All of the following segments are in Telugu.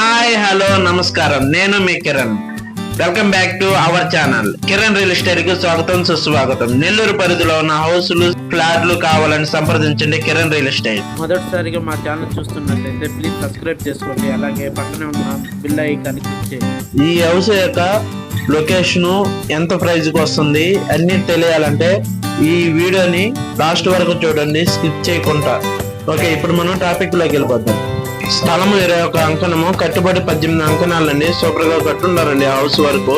హలో నమస్కారం. నేను మీ Kiran. Welcome back to our channel. Kiran real ఎస్టేట్కి స్వాగతం సుస్వాగతం. నెల్లూరు పరిధిలో ఉన్న హౌస్లు ఫ్లాట్లు కావాలని సంప్రదించండి కిరణ్ రియల్ ఎస్టేట్. మొదటిసారిగా మా ఛానల్ చూస్తున్నట్లయితే ప్లీజ్ సబ్స్క్రైబ్ చేసుకోండి. అలాగే పక్కనే ఉన్న బిల్ ఐకాన్ క్లిక్ చేయండి. ఈ హౌస్ యొక్క లొకేషన్ ఎంత ప్రైస్కి వస్తుంది అన్ని తెలియాలంటే ఈ వీడియోని లాస్ట్ వరకు చూడండి స్కిప్ చేయకుండా. ఓకే ఇప్పుడు మనం టాపిక్లోకి వెళ్ళిపోతాం స్థలము ఇరవై ఒక అంకణము కట్టుబడి పద్దెనిమిది అంకణాలండి. సూపర్గా కట్టున్నారండి హౌస్ వరకు.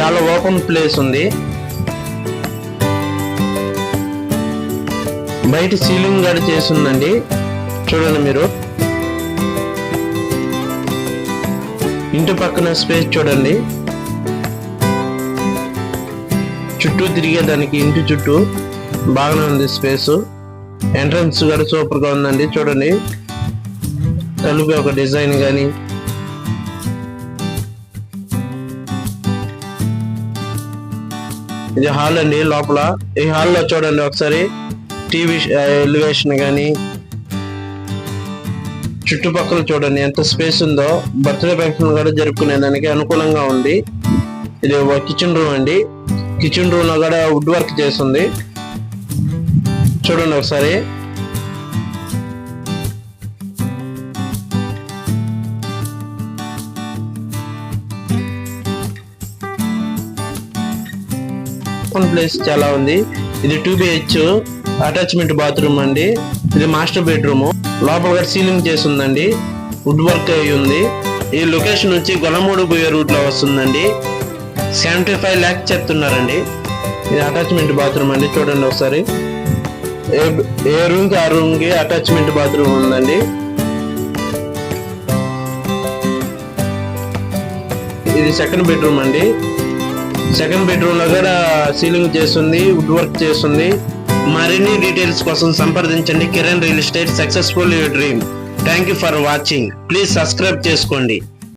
చాలా ఓపెన్ ప్లేస్ ఉంది. బయట సీలింగ్ గడి చేసిందండి. చూడండి మీరు. ఇంటి పక్కన స్పేస్ చూడండి. చుట్టూ తిరిగేదానికి ఇంటి చుట్టూ బాగానే ఉంది స్పేస్ ఎంట్రన్స్ కూడా సూపర్గా ఉందండి. చూడండి. తలుపు ఒక డిజైన్ కానీ ఇది హాల్ అండి లోపల. ఈ హాల్లో చూడండి ఒకసారి. టీవీ ఎలివేషన్ కానీ చుట్టుపక్కల చూడండి ఎంత స్పేస్ ఉందో. బర్త్డే ఫంక్షన్ కూడా జరుపుకునే దానికి అనుకూలంగా ఉంది. ఇది ఒక కిచెన్ రూమ్ అండి. కిచెన్ రూమ్లో కూడా వుడ్ వర్క్ చేస్తుంది. చూడండి ఒకసారి. ఓపెన్ ప్లేస్ చాలా ఉంది. ఇది టూ బిహెచ్ అటాచ్మెంట్ బాత్రూమ్ అండి. ఇది మాస్టర్ బెడ్రూమ్ లోపల సీలింగ్ చేసి ఉందండి. వుడ్ వర్క్ అయి ఉంది. ఈ లొకేషన్ నుంచి గొలమూడు పోయే రూట్లో వస్తుందండి. సెవెంటీ ఫైవ్ ల్యాక్స్ చెప్తున్నారండి. ఇది అటాచ్మెంట్ బాత్రూమ్ అండి. చూడండి ఒకసారి. ఏ ఏ రూమ్కి ఆ రూమ్కి అటాచ్మెంట్ బాత్రూమ్ ఉందండి. ఇది సెకండ్ బెడ్రూమ్ అండి. సెకండ్ బెడ్రూమ్లో కూడా సీలింగ్ చేస్తుంది వుడ్ వర్క్ చేస్తుంది. మరిన్ని డీటెయిల్స్ కోసం సంప్రదించండి. Kiran real estate successful your dream thank you for watching please subscribe చేసుకోండి.